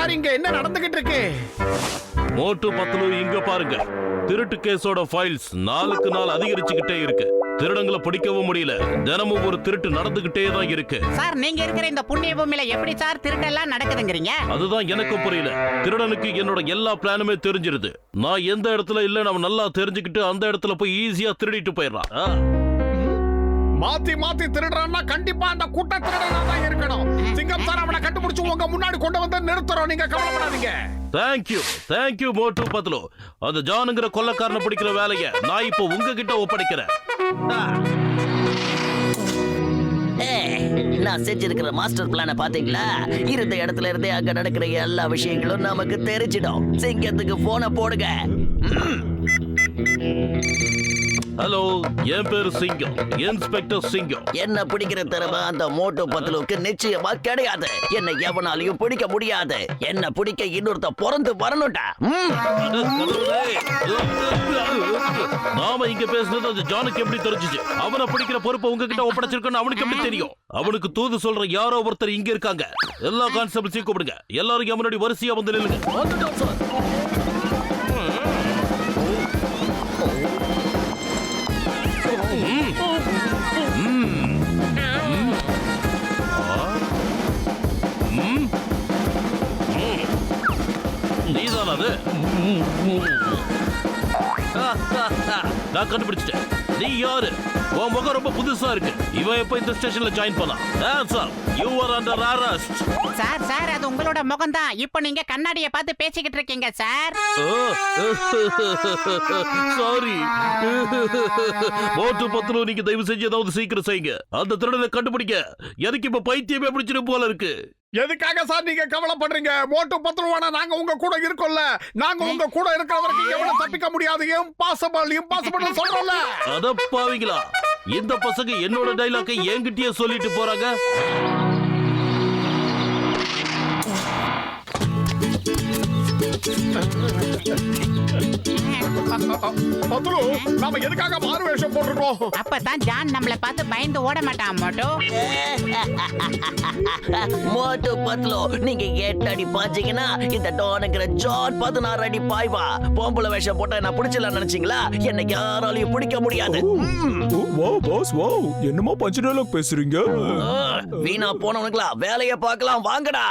Sir இங்க என்ன நடந்துகிட்டு இருக்கு. மோட்டு பத்தலு இங்க பாருங்க. திருட்டு கேஸோட ஃபைல்ஸ் நாளுக்கு நாள் அதிகரிச்சுக்கிட்டே இருக்கு. திருடங்களை பிடிக்கவும் முடியல. தினமும் ஒரு திருட்டு நடந்துகிட்டே தான் இருக்கு. சார் நீங்க இருக்கிற இந்த புண்ணிய பூமியில எப்படி சார் திருட்டெல்லாம் நடக்குதுங்கிறீங்க? அதுதான் எனக்கும் புரியல. திருடனுக்கு என்னோட எல்லா பிளானுமே தெரிஞ்சிருது. நான் எந்த இடத்துல இல்ல நம்ம நல்லா தெரிஞ்சுக்கிட்டு அந்த இடத்துல போய் ஈஸியா திருடிட்டு போயிடுறான். மாத்தி மாத்தி திருடுறான்னா கண்டிப்பா அந்த கூட்ட திருடனா தான் இருக்கணும். சிங்கம் சார் அவனை கண்டுபிடிச்சு உங்க முன்னாடி கொண்டு வந்து நிறுத்துறோம். நீங்க கவலைப்படாதீங்க. தேங்க்யூ தேங்க்யூ மோட்டு பத்தலு அந்த ஜானுங்கிற கொள்ளக்காரனை பிடிக்கிற வேலைய நான் இப்போ உங்ககிட்ட ஒப்படைக்கிறேன். நான் செஞ்சிருக்கிற மாஸ்டர் பிளான பாத்தீங்களா இருந்த இடத்துல இருந்தே அங்க நடக்கிற எல்லா விஷயங்களும் நமக்கு தெரிஞ்சிடும். சிங்கத்துக்கு போன போடுங்க. ஹலோ என் பேரு சிங்கம். இன்ஸ்பெக்டர் சிங்கம். என்ன பிடிக்கிற திறமை? அந்த மோட்டோ பத்தலுக்கு நிச்சயமா கிடையாது. என்னை எவனாலையும் பிடிக்க முடியாது. என்ன பிடிக்க இன்னொருத்த பிறந்து வரணும்டா. நாம இங்க பேசுனது அந்த ஜானுக்கு எப்படி தெரிஞ்சுச்சு? அவனை பிடிக்கிற பொறுப்பை உங்ககிட்ட ஒப்படைச்சிருக்கணும் அவனுக்கு எப்படி தெரியும்? அவனுக்கு தூது சொல்ற யாரோ ஒருத்தர் இங்க இருக்காங்க. எல்லா கான்ஸ்டபிள்ஸையும் கூப்பிடுங்க. எல்லாரும் இங்க முன்னாடி வரிசையா வந்து நில்லுங்க. நான் கண்டுபிடிச்சிட்டேன். நீ யாரு? உன் முகம் ரொம்ப புதுசா இருக்கு. இவன் எப்ப இந்த ஸ்டேஷன்ல ஜாயின் பண்ணான்? Answer you are under arrest sir sir அது உங்களோட முகம் தான் இப்போ நீங்க கண்ணாடிய பார்த்து பேசிக்கிட்டு இருக்கீங்க சார் சாரி மோட்டு பத்திரம் நீங்க தயவு செஞ்சு ஏதாவது சீக்கிரம் செய்யுங்க. அந்த திருடனை கண்டுபிடிக்க எனக்கு இப்ப பைத்தியமே பிடிச்சிடும் போல இருக்கு. எதுக்காக சார் நீங்க கவலைப்படுறீங்க? மோட்டு பத்துருவானா நாங்க உங்க கூட இருக்கோம்ல. நாங்க உங்க கூட இருக்கிற வரைக்கும் எவ்வளவு தப்பிக்க முடியாது? இம்பாசிபிள் இம்பாசிபிள் சொல்றோம்ல. அதப்பாவீங்களா இந்த பசங்க என்னோட டைலாக்கை என்கிட்டயே சொல்லிட்டு போறாங்க. நாம எதுக்காக மாறு வேஷம் போட்டிருக்கோம்? அப்பதான் ஜான் நம்மள பார்த்து பயந்து ஓட மாட்டான் மோட்டோ. மோட்டோ பத்லோ நீங்க எட்டு அடி பாய்ச்சீங்கன்னா இந்த டானுங்கிற ஜான் பதினாறு அடி பாய்வா. பொம்பளை வேஷம் போட்டா நான் பிடிச்சல நினைச்சீங்களா? என்னை யாராலையும் பிடிக்க முடியாது. வா பாஸ் வா. என்னமோ பஞ்ச டயலாக் பேசுறீங்க? வீணா போனவனுங்களா வேலைய பார்க்கலாம் வாங்கடா.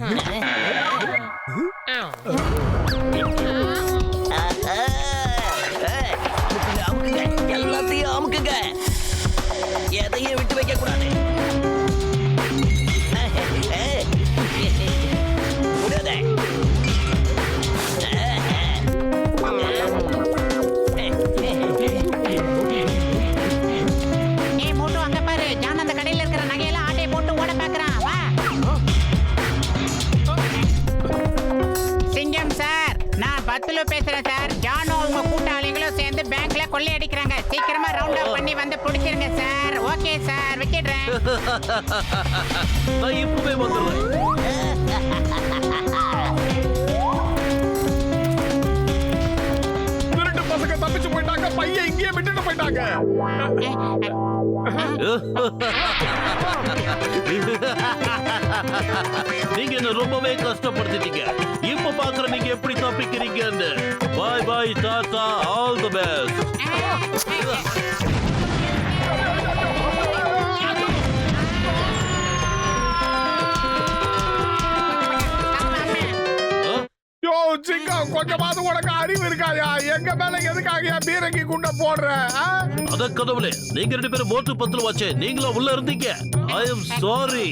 Oh. நான் இப்பவே வந்துடுறேன் பசங்க தப்பிச்சு போயிட்டாங்க பையன் இங்கேயே விட்டுட்டு போயிட்டாங்க. நீங்க என்ன ரொம்பவே கஷ்டப்படுத்திட்டீங்க. இப்ப பாக்குற நீங்க எப்படி தப்பிக்கிறீங்கன்னு. Bye bye tata all the best சிங்கம் கொஞ்சமாவது உனக்கு அறிவு இருக்காயா? எங்க மேல எதுக்காக பீரங்கி குண்ட போடுற? அத கடவுளே நீங்க ரெண்டு பேரும் மோட்டு பத்துல வச்சே நீங்களும் உள்ள இருந்தீங்க. I am sorry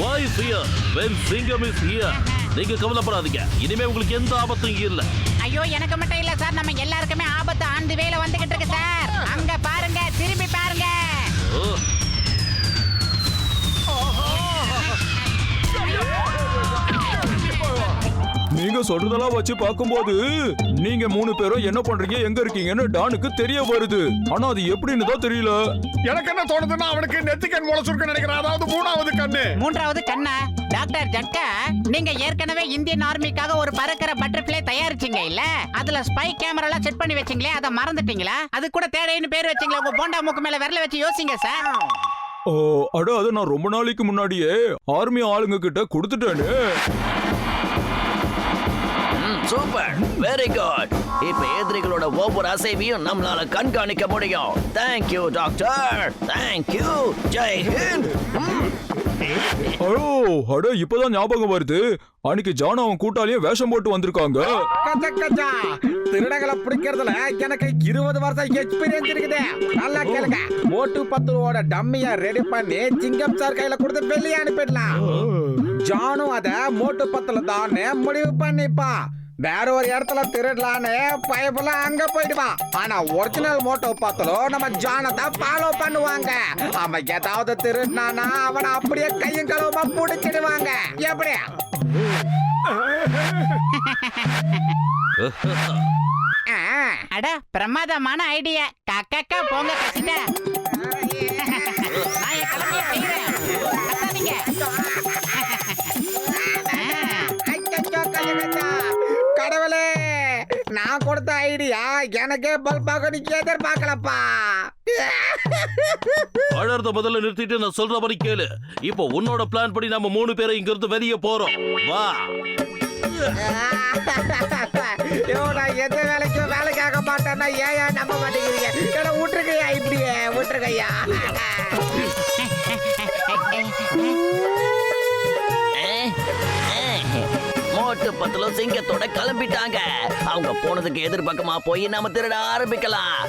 why fear when சிங்கம் is here? நீங்க கவலைப்படாதீங்க. இனிமே உங்களுக்கு எந்த ஆபத்தும் இல்ல. ஐயோ எனக்கு மட்டும் இல்ல சார். நம்ம எல்லாருக்குமே ஆபத்து ஆண்டு வேலை வந்துகிட்டு இருக்கு சார். அங்க பாருங்க. Ugh. நீங்க சொல்றதெல்லாம் வச்சு பார்க்கும்போது நீங்க மூணு பேரும் என்ன பண்றீங்க எங்க இருக்கீங்கன்னு டானுக்கு தெரிய வருது. ஆனா அது எப்படின்னு தான் தெரியல. எனக்கு என்ன தோணுதுன்னா அவனுக்கு நெத்திக்கண் முளைச்சிருக்கு நினைக்கிறேன். அதாவது மூணாவது கண்ணு. மூன்றாவது கண்ணா? டாக்டர் ஜட்கா நீங்க ஏற்கனவே இந்தியன் ஆர்மிக்காக ஒரு பறக்கிற பட்டர்ஃபிளை தயாரிச்சீங்க இல்ல? அதுல ஸ்பை கேமரா எல்லாம் செட் பண்ணி வச்சீங்களே அதை மறந்துட்டீங்களா? அது கூட தேடைன்னு பேர் வச்சீங்களா உங்க போண்டா மூக்கு மேல விரல வச்சு யோசிங்க சார். ஓ அட அதை நான் ரொம்ப நாளைக்கு முன்னாடியே ஆர்மி ஆளுங்க கிட்ட கொடுத்துட்டேனே. சூப்பர் வெரி குட் இப்ப எதிரிகளோட ஒவ்வொரு அசைவையும் நம்மளால கண்காணிக்க முடியும். Thank you doctor thank you Jai Hind. ஓ அட இப்பதான் ஞாபகம் வருது. அன்னைக்கு ஜான் அவன் கூட்டாளியும் வேஷம் போட்டு வந்திருக்காங்க. திருடங்களை பிடிக்கிறதுல எனக்கு இருபது வருஷம் எக்ஸ்பீரியன்ஸ் இருக்குது. நல்லா கேளுங்க. மோட்டு பத்துருவோட டம்மிய ரெடி பண்ணி சிங்கம் சார் கையில கொடுத்து வெளியே அனுப்பிடலாம். ஜானும் அத மோட்டு பத்துல தான் முடிவு பண்ணிப்பான் வேற ஒரு இடத்துல திருடலான்னு பயபுல அங்க போயிடுவான் ஆனா ஒரிஜினல் மோட்டோ பத்தலோ நம்ம ஜானை தான் ஃபாலோ பண்ணுவாங்க. அவன் ஏதாவது திருடினானா அவனை அப்படியே கையும் களவுமா பிடிச்சிடுவாங்க. எப்படி? ஆ. அட பிரமாதமான ஐடியா கக்கக்கா போங்க கசிட்டா. ஐடியா எனக்கே பல்பாக நீ எதிர்பார்க்கலப்பா. அழறத முதல்ல நிறுத்திட்டு நான் சொல்ற மாதிரி கேளு. இப்போ உன்னோட பிளான் படி நம்ம மூணு பேரும் இங்க இருந்து வெளியே போறோம். வா. ஐயோ நான் எந்த வேலைக்கும் வேலைக்கு ஆக மாட்டேன்னா ஏன் நம்ப மாட்டேங்கிறீங்க? என்ன விட்டுருக்கையா இப்படியே விட்டுருக்கையா மோட்டு பத்துல சிங்கத்தோட கிளம்பிட்டாங்க. அவங்க போனதுக்கு எதிர்பக்கமா போய் நாம திருட ஆரம்பிக்கலாம்.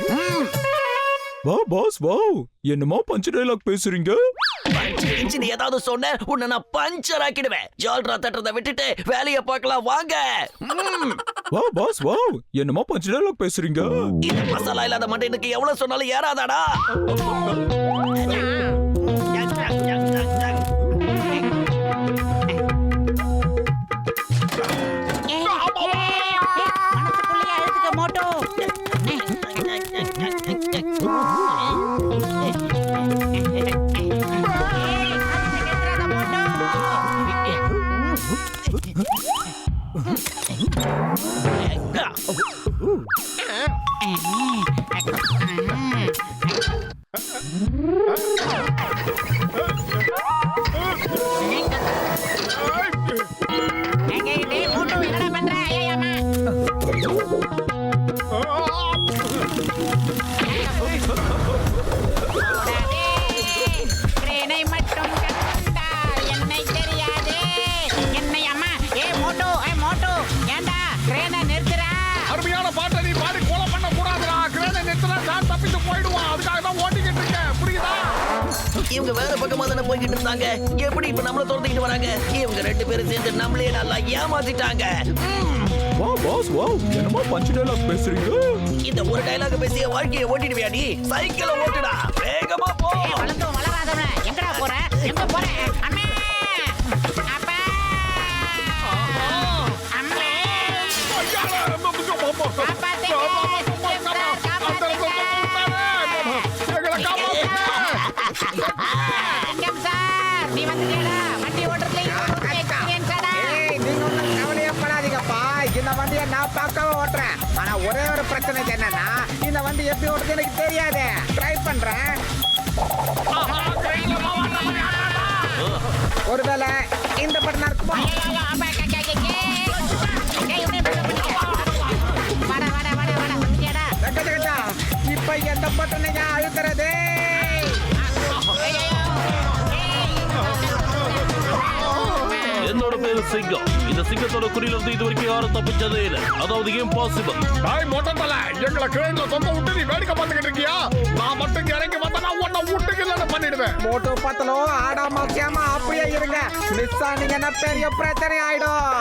வா பாஸ் வா. என்னமோ பஞ்சு டைலாக் பேசுறீங்க? பஞ்சு ஏதாவது சொன்ன உன்னை நான் பஞ்சர் ஆக்கிடுவேன். ஜால்ரா தட்டுறதை விட்டுட்டு வேலையை பார்க்கலாம் வாங்க. வா பாஸ் வா. என்னமோ பஞ்சு டைலாக் பேசுறீங்க? இந்த மசாலா இல்லாத மட்டைனுக்கு எவ்வளவு சொன்னாலும் ஏறாதாடா. அழுத்துக்க மோட்டோ இவங்க வேற பக்கமா தானே போய்கிட்டு இருந்தாங்க? எப்படி இப்ப நம்மள துரத்திக்கிட்டு வராங்க? இவங்க ரெண்டு பேரும் சேர்ந்து நம்மளே நல்லா ஏமாத்திட்டாங்க. வா பாஸ் வா. என்னமோ பஞ்சு டைலாக் பேசுறீங்க? இந்த ஒரு டைலாக் பேசிய வாழ்க்கையை ஓட்டிடுவியா நீ? சைக்கிளை ஓட்டுடா. வேகமா போ. வளர்ந்தும் வளராதவன எங்கடா போற? எங்க போற? அம்மா எப்படி ஓட்டுறது எனக்கு தெரியாது. ட்ரை பண்றேன். ஒருவேளை இந்த பட்டம் இருக்குமா? ஐயோ அப்பா கக்கா கக்கே சிங்கம் இந்த சிங்கத்தோட குறியில இருந்து இது வரைக்கும் யாரும் தப்பிச்சதே இல்லை அதாவது இம்பாசிபிள் டாய் மொட்டத்தல எங்களை கிரேன்ல சொந்த விட்டு நீ வேடிக்கை பார்த்துக்கிட்டு இருக்கியா நான் மட்டும் இறங்கி வந்தா உன்னை விட்டுக்கு இல்லைன்னு பண்ணிடுவேன் மோட்டோ பத்தலோ ஆடாம சேமா அப்படியே இருங்க மிஸ் ஆனீங்கன்னா பெரிய பிரச்சனை ஆயிடும்